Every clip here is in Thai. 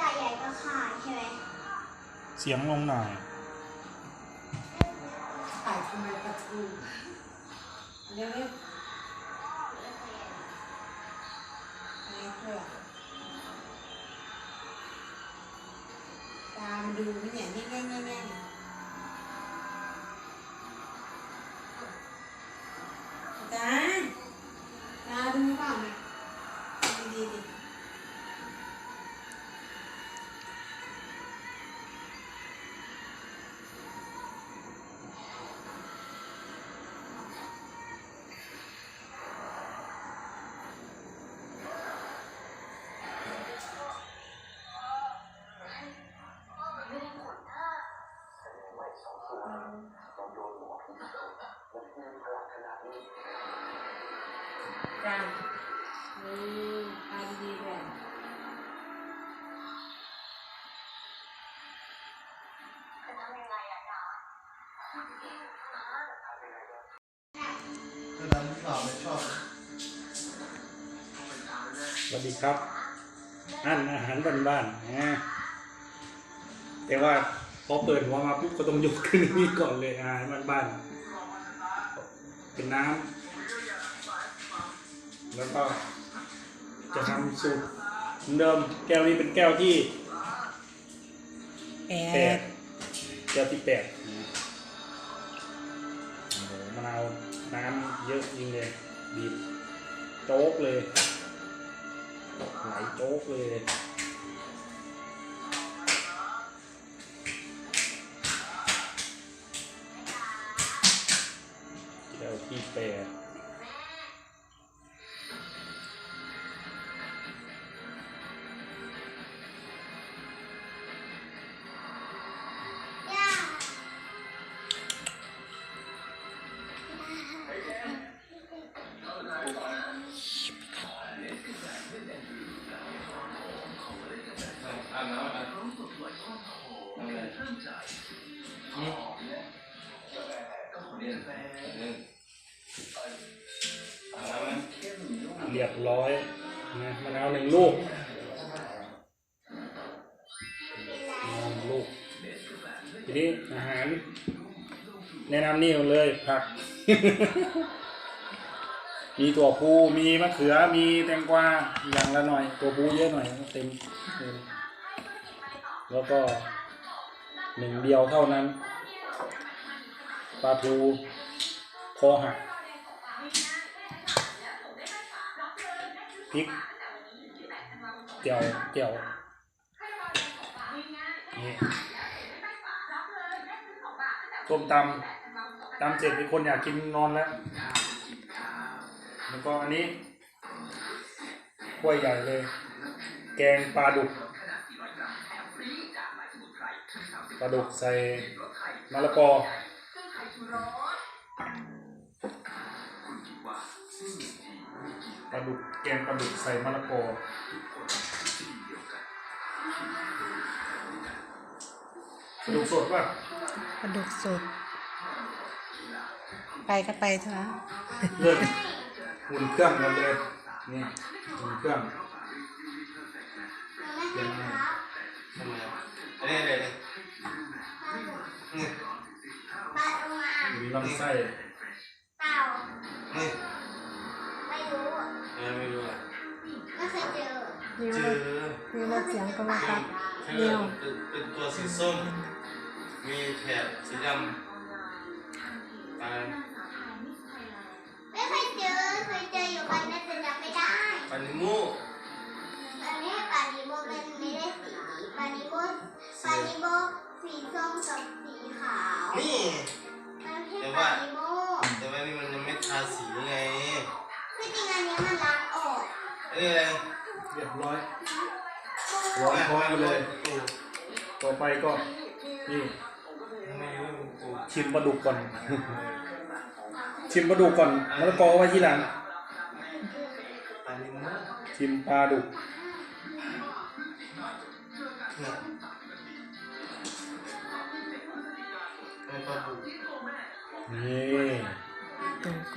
กับใหญ่ก็ขาดใช่ไหมเสียงลงหน่อยขายทำไมกระทูเร็วๆอะไรเพื่อตามดูไหมเนี่ยนี่แน่แน่แน่ จ้าเออตาดีๆด้วยก็นั้นเปล่าไม่ชอบสวัสดีครับ อันอาหารบ้านๆนะแต่ว่า อเปิดหัวมาปุ๊บก็ต้องยกขึ้นนี่ก่อนเลยอาหารบ้านๆเป็นน้ำแล้วก็จะทำสูตรเหมือนเดิมแก้วนี้เป็นแก้วที่แปแปดดแก้วที่แปดนะโอ้โหมะนาวน้ำเยอะจริงเลยบีบโจ๊กเลยไหลโจ๊กเลย แก้วที่แปดย่าอ่านแล้วอ่านอะไรอืม รียบร้อยนะมะนาวหนึ่งลูกนาวหนึ่งลูก ทีนี้อาหาร แนะนำนี่เลยผัก มีถั่วพูมีมะเขือมีแตงกวาอย่างละหน่อย ตัวพูเยอะหน่อยเต็มเต็มแล้วก็หนึ่งเดียวเท่านั้นปลาทูคอหัก พริกเจียวเจียวนี่ส้มตำตำเสร็จมีคนอยากกินนอนแล้วแล้วก็อันนี้ถ้วยใหญ่เลย แกงปลาดุกปลาดุกใส่มะละกอ ปลาดุกแกงปลาดุกใส่มะละกอปลาดุกสดป่ะกระดูกสด ไปก็ไปเถอะเลิกหุ่นเครื่องกันเลยนี่หุ่นเครื่องหนูไม่ให้ครับทำไมอะอันนี้อะไรเนี่ยนี่ปลาโลมามีลำไส้ เจว่าอนี่ว่าเสียงก็ว่าครับเดียวเป็นเป็นตัวสีส้ม มีแถบสีดำอ่าไม่เคยเจอเคยเจออยู่กันแต่จำไม่ได้ปานิมูอันนี้ปานิโมเป็นไม่ได้สีปานิโมปานิโมสีส้มกับสีขาวนี่แค่ปานิโม แต่ว่านี่มันยังไม่ทาสีไง ที่จริงอันนี้มันล้างออก อันนี้อะไร เรียบร้อย ร้อยพร้อมกันเลยปูต่อไปก็นี่ทำไมไม่เป็นปูชิมปลาดุกก่อน ชิมปลาดุกก่อนมะละกอไว้ที่หลังปานิมูชิมปลาดุกเนี่ยไม่ปลาปูนี่ตรงก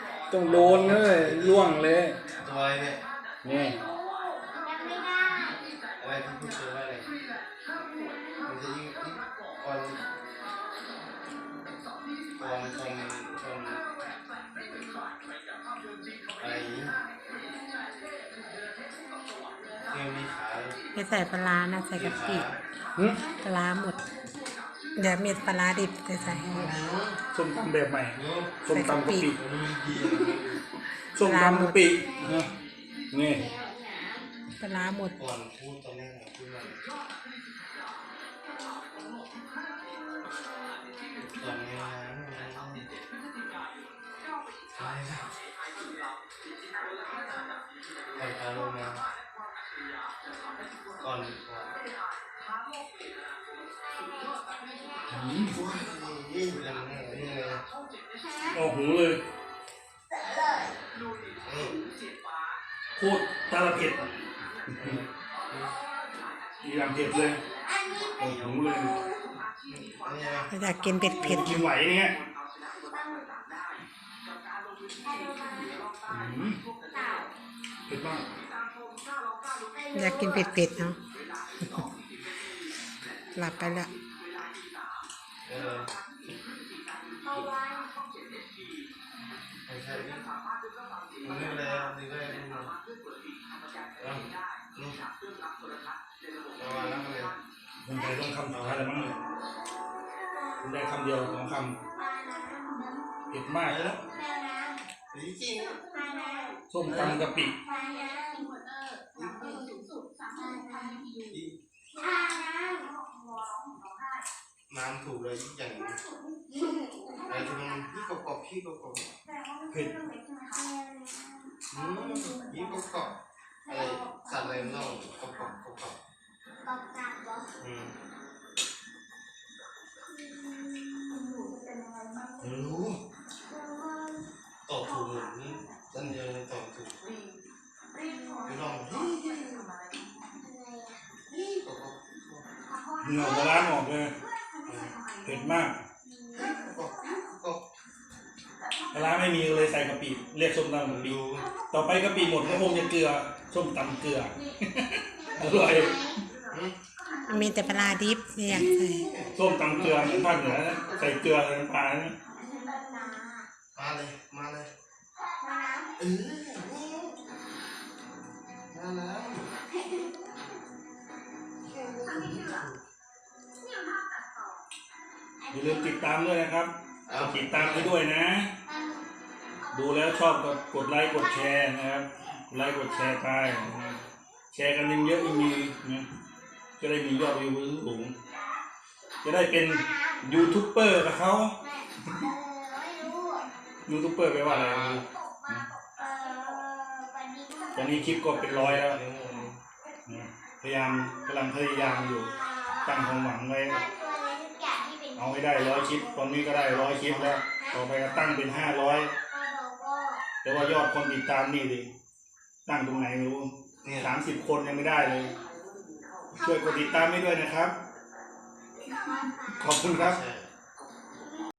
ต้องโดนเลยล่วงเลยตัวอะไรเนี่ยนี่ยังไม่ได้อะไรที่พูดเจอว่าอะไรมันจะยิ่งยิ่งอ่อนอ่อนตรงตรงอะไรอย่างนี้เนี่ยมีขาไม่ใส่ปลาร้านะใส่กะปิหึปลาร้าหมด เดี๋ยวเม็ดปลาร้าดิบจะใส่ส้มตำแบบใหม่เนาะส้มตำกะปิมันมีดีส้มตำกะปินะนี่ปลาร้าหมดก่อน เป็นไงนี่ไงเอาหูเลยนี่โคตรตาละเผ็ดอะอีหลังเผ็ดเลยอันนี้เป็นเอาหูเลยนี่ไงอยากกินเผ็ดเผ็ดกินไหวเนี่ยปลาหมึกอะโลมาอืมเต่าเผ็ดมากอยากกินเผ็ดเผ็ดเนาะหลับไปแล้ว คนไทยต้องคำสุดท้ายแล้วมั้งเนี่ยผมได้คำเดียวสองคำเผ็ดมากไปแล้วแมวน้ำดีจริงส้มตำกะปิน้ำเออเออสูงสุดสามพันพันยูปลาน้น้ำถูกเลยอย่างนี้ำไอ้ที่มันพี่กบกบพี่กบกบเผ็ดอืมพี่กบกบอะไรสัตว์อะไรมันเล่ากบกบกบกบ กอบกาบบอกอืมหนูเป็นอะไรบ้างไม่รู้ตอบถูกเหมือนนั่นเดียวเลยตอบถูกไปลองพี่กบกบเหงื่อมาล้างออกเลยเผ็ดมากกบกบปลาร้าไม่มีเลยใส่กะปิเรียกส้มตำกะปิดูต่อไปกะปิหมดก็คงจะเกลือส้มตำเกลืออร่อย มมีแต่ปลาดิบไม่อยากใส่ส้มตำเกลือเหมือนภาคเหนือนะใส่เกลือใส่น้ำปลานะมาเลย มาเลยปลาน้เออมาแล้วอย่าลืมติดตามด้วยนะครับเอาติดตามไปด้วยนะ ดูแล้วชอบก็กดไลค์กดแชร์นะครับ ไลค์กดแชร์ไปแชร์กันเยอะๆยิ่งดีนะ จะได้มียอดวิวสูง จะได้เป็นยูทูบเบอร์กับเขาแม่เออไม่รู้ยูทูบเบอร์แปลว่าอะไรไม่รู้ตกมาเออวันนี้ก็ตอนนี้คลิปก็เป็นร้อยแล้วเดี๋ยวงงนะพยายามกำลังพยายามอยู่ ตั้งความหวังไว้ตัวอะไรทุกอย่างที่เป็นเอาให้ได้ร้อยคลิป ตอนนี้ก็ได้ร้อยคลิปแล้ว ต่อไปก็ตั้งเป็นห้าร้อยก็บอกว่าแต่ว่ายอดคนติดตามนี่ดิ ตั้งตรงไหนไม่รู้เนี่ยสามสิบคนยังไม่ได้เลย ช่วยกดติดตามให้ด้วยนะครับ ขอบคุณครับ